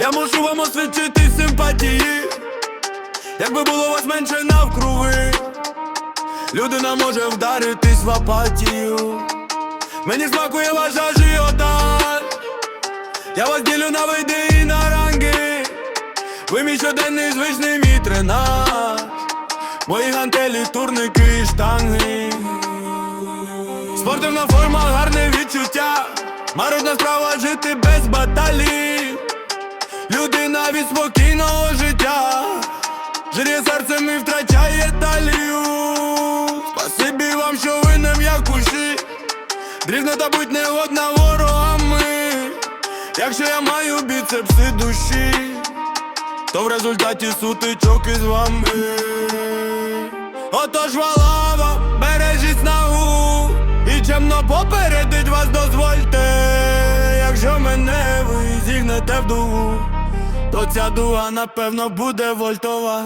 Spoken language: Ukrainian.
Я мушу вам освідчити симпатії, якби було вас менше навкруги, людина може вдаритись в апатію. Мені смакує ваша ажіотаж Я вас ділю на види і на ранги. Ви мій щоденний звичний мій тренаж. Мої гантелі, турники і штанги. Спортивна форма, гарне відчуття Марудна справа жити без баталій. Людина від спокійного життя. Жирє серцем і втрачає талію. Спасибі вам, що ви не м'якуші. Дрібно та будь не одна ворогами. Якщо я маю біцепси душі То в результаті сутичок із вами. Отож валава, бережіть снагу. І чемно попередить ви в дугу То ця дуга напевно буде вольтова